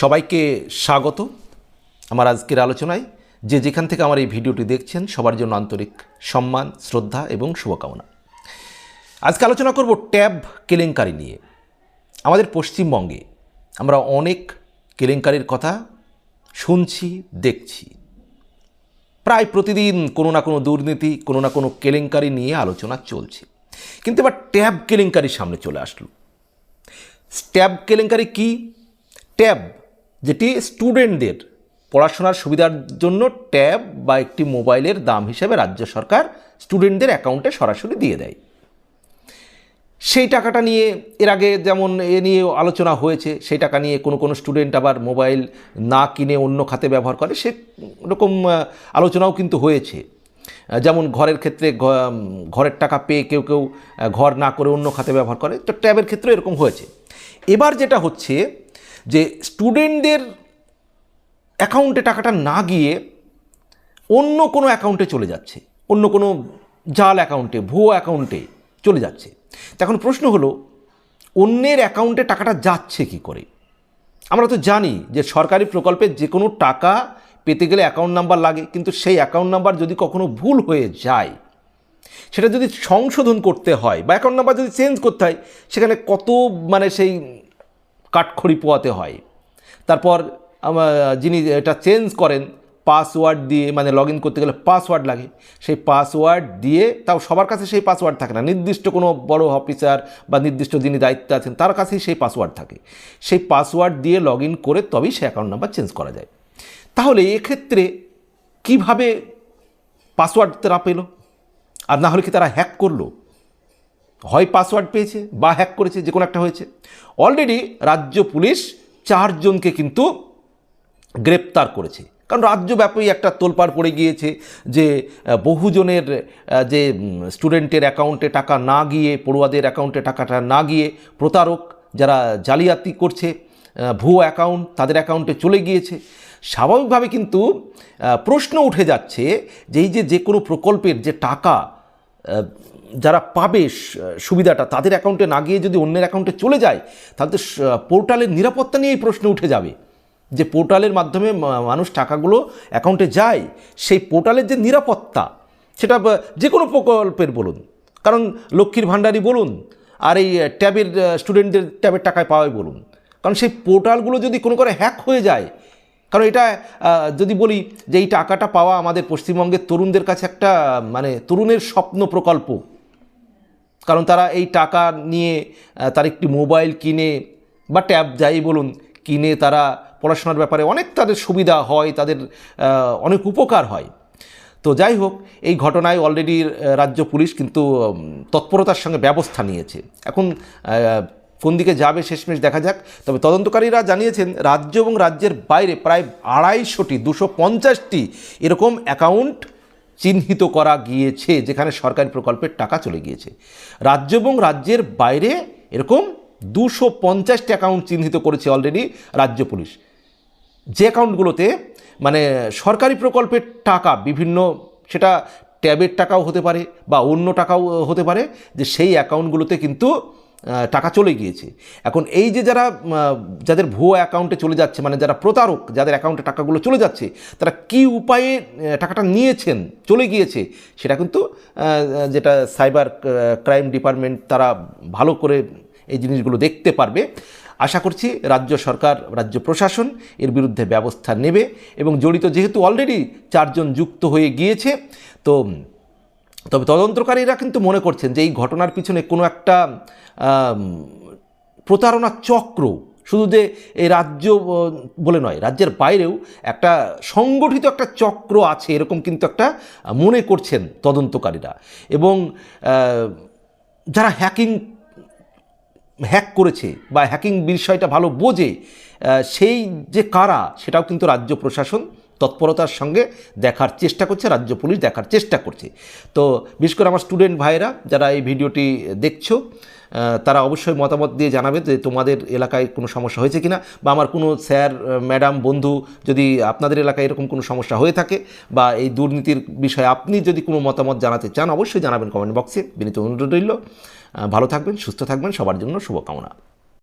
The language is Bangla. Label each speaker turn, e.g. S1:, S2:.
S1: সবাইকে স্বাগত আমার আজকের আলোচনায়। যে যেখান থেকে আমার এই ভিডিওটি দেখছেন, সবার জন্য আন্তরিক সম্মান, শ্রদ্ধা এবং শুভকামনা। আজকে আলোচনা করব ট্যাব কেলেঙ্কারি নিয়ে। আমাদের পশ্চিমবঙ্গে আমরা অনেক কেলেঙ্কারির কথা শুনছি, দেখছি। প্রায় প্রতিদিন কোনো না কোনো দুর্নীতি, কোনো না কোনো কেলেঙ্কারি নিয়ে আলোচনা চলছে। কিন্তু এবার ট্যাব কেলেঙ্কারি সামনে চলে আসলো। ট্যাব কেলেঙ্কারি কি? ট্যাব যেটি স্টুডেন্টদের পড়াশোনার সুবিধার জন্য ট্যাব বা একটি মোবাইলের দাম হিসেবে রাজ্য সরকার স্টুডেন্টদের অ্যাকাউন্টে সরাসরি দিয়ে দেয়। সেই টাকাটা নিয়ে, এর আগে যেমন এ নিয়ে আলোচনা হয়েছে, সেই টাকা নিয়ে কোনো কোনো স্টুডেন্ট আবার মোবাইল না কিনে অন্য খাতে ব্যবহার করে, সে রকম আলোচনাও কিন্তু হয়েছে। যেমন ঘরের ক্ষেত্রে ঘরের টাকা পেয়ে কেউ কেউ ঘর না করে অন্য খাতে ব্যবহার করে, তো ট্যাবের ক্ষেত্রে এরকম হয়েছে। এবার যেটা হচ্ছে যে স্টুডেন্টদের অ্যাকাউন্টে টাকাটা না গিয়ে অন্য কোনো অ্যাকাউন্টে চলে যাচ্ছে, অন্য কোনো জাল অ্যাকাউন্টে ভুয়ো অ্যাকাউন্টে চলে যাচ্ছে। তো এখন প্রশ্ন হলো, অন্যের অ্যাকাউন্টে টাকাটা যাচ্ছে কি করে? আমরা তো জানি যে সরকারি প্রকল্পে যে কোনো টাকা পেতে গেলে অ্যাকাউন্ট নাম্বার লাগে, কিন্তু সেই অ্যাকাউন্ট নাম্বার যদি কখনো ভুল হয়ে যায়, সেটা যদি সংশোধন করতে হয় বা অ্যাকাউন্ট নাম্বার যদি চেঞ্জ করতে হয়, সেখানে কত মানে সেই কাঠখড়ি পোয়াতে হয়। তারপর যিনি এটা চেঞ্জ করেন, পাসওয়ার্ড দিয়ে মানে লগ করতে গেলে পাসওয়ার্ড লাগে। সেই পাসওয়ার্ড দিয়ে তাও সবার কাছে সেই পাসওয়ার্ড থাকে না। নির্দিষ্ট কোনো বড় অফিসার বা নির্দিষ্ট যিনি দায়িত্বে আছেন, তার কাছেই সেই পাসওয়ার্ড থাকে। সেই পাসওয়ার্ড দিয়ে লগ করে তবেই সে অ্যাকাউন্ট নাম্বার চেঞ্জ করা যায়। তাহলে এক্ষেত্রে কীভাবে পাসওয়ার্ড তারা পেল? আর না হলে কি তারা হ্যাক করল? হয় পাসওয়ার্ড পেয়েছে বা হ্যাক করেছে, যে কোনো একটা হয়েছে। অলরেডি রাজ্য পুলিশ চারজনকে কিন্তু গ্রেপ্তার করেছে। কারণ রাজ্যব্যাপী একটা তোলপাড় পড়ে গিয়েছে যে বহুজনের যে স্টুডেন্টের অ্যাকাউন্টে টাকা না গিয়ে, পড়ুয়াদের অ্যাকাউন্টে টাকাটা না গিয়ে প্রতারক যারা জালিয়াতি করছে ভুয়ো অ্যাকাউন্ট তাদের অ্যাকাউন্টে চলে গিয়েছে। স্বাভাবিকভাবে কিন্তু প্রশ্ন উঠে যাচ্ছে যে, এই যে যে কোনো প্রকল্পের যে টাকা যারা পাবে সুবিধাটা, তাদের অ্যাকাউন্টে না গিয়ে যদি অন্যের অ্যাকাউন্টে চলে যায়, তাহলে তো পোর্টালের নিরাপত্তা নিয়েই প্রশ্ন উঠে যাবে। যে পোর্টালের মাধ্যমে মানুষ টাকাগুলো অ্যাকাউন্টে যায়, সেই পোর্টালের যে নিরাপত্তা, সেটা যে কোনো প্রকল্পের বলুন। কারণ লক্ষ্মীর ভাণ্ডারই বলুন, আর এই ট্যাবের স্টুডেন্টদের ট্যাবের টাকায় পাওয়াই বলুন। কারণ সেই পোর্টালগুলো যদি কোনো করে হ্যাক হয়ে যায় কারণ এটা যদি বলি যে এই টাকাটা পাওয়া আমাদের পশ্চিমবঙ্গের তরুণদের কাছে একটা মানে তরুণের স্বপ্ন প্রকল্প। কারণ তারা এই টাকা নিয়ে তার একটি মোবাইল কিনে বা ট্যাব যাই বলুন, কিনে তারা পড়াশোনার ব্যাপারে অনেক তাদের সুবিধা হয়, তাদের অনেক উপকার হয়। তো যাই হোক, এই ঘটনায় অলরেডি রাজ্য পুলিশ কিন্তু তৎপরতার সঙ্গে ব্যবস্থা নিয়েছে। এখন কোন দিকে যাবে শেষমেশ দেখা যাক। তবে তদন্তকারীরা জানিয়েছেন, রাজ্য এবং রাজ্যের বাইরে প্রায় আড়াইশোটি, দুশো পঞ্চাশটি এরকম অ্যাকাউন্ট চিহ্নিত করা গিয়েছে, যেখানে সরকারি প্রকল্পের টাকা চলে গিয়েছে। রাজ্য এবং রাজ্যের বাইরে এরকম দুশো পঞ্চাশটি অ্যাকাউন্ট চিহ্নিত করেছে অলরেডি রাজ্য পুলিশ। যে অ্যাকাউন্টগুলোতে মানে সরকারি প্রকল্পের টাকা বিভিন্ন, সেটা ট্যাবের টাকাও হতে পারে বা অন্য টাকাও, হতে পারে, যে সেই অ্যাকাউন্টগুলোতে কিন্তু টাকা চলে গিয়েছে। এখন এই যে যারা যাদের ভুয়ো অ্যাকাউন্টে চলে যাচ্ছে মানে যারা প্রতারক, যাদের অ্যাকাউন্টে টাকাগুলো চলে যাচ্ছে, তারা কি উপায়ে টাকাটা নিয়েছেন, চলে গিয়েছে, সেটা কিন্তু যেটা সাইবার ক্রাইম ডিপার্টমেন্ট তারা ভালো করে এই জিনিসগুলো দেখতে পারবে। আশা করছি রাজ্য সরকার, রাজ্য প্রশাসন এর বিরুদ্ধে ব্যবস্থা নেবে এবং জড়িত যেহেতু অলরেডি চারজন যুক্ত হয়ে গিয়েছে, তো তবে তদন্তকারীরা কিন্তু মনে করছেন যে এই ঘটনার পিছনে কোনো একটা প্রতারণা চক্র, শুধু যে এই রাজ্য বলে নয়, রাজ্যের বাইরেও একটা সংগঠিত একটা চক্র আছে, এরকম কিন্তু একটা মনে করছেন তদন্তকারীরা। এবং যারা হ্যাকিং, হ্যাক করেছে বা হ্যাকিং বিষয়টা ভালো বোঝে সেই যে কারা, সেটাও কিন্তু রাজ্য প্রশাসন তৎপরতার সঙ্গে দেখার চেষ্টা করছে, রাজ্য পুলিশ দেখার চেষ্টা করছে। তো বিশেষ করে আমার স্টুডেন্ট ভাইয়েরা যারা এই ভিডিওটি দেখছ তারা অবশ্যই মতামত দিয়ে জানাবে যে তোমাদের এলাকায় কোনো সমস্যা হয়েছে কিনা বা আমার কোনো স্যার ম্যাডাম, বন্ধু যদি আপনাদের এলাকায় এরকম কোনো সমস্যা হয়ে থাকে বা এই দুর্নীতির বিষয়ে আপনি যদি কোনো মতামত জানাতে চান, অবশ্যই জানাবেন কমেন্ট বক্সে বিনীত অনুরোধ রইল। ভালো থাকবেন, সুস্থ থাকবেন, সবার জন্য শুভকামনা।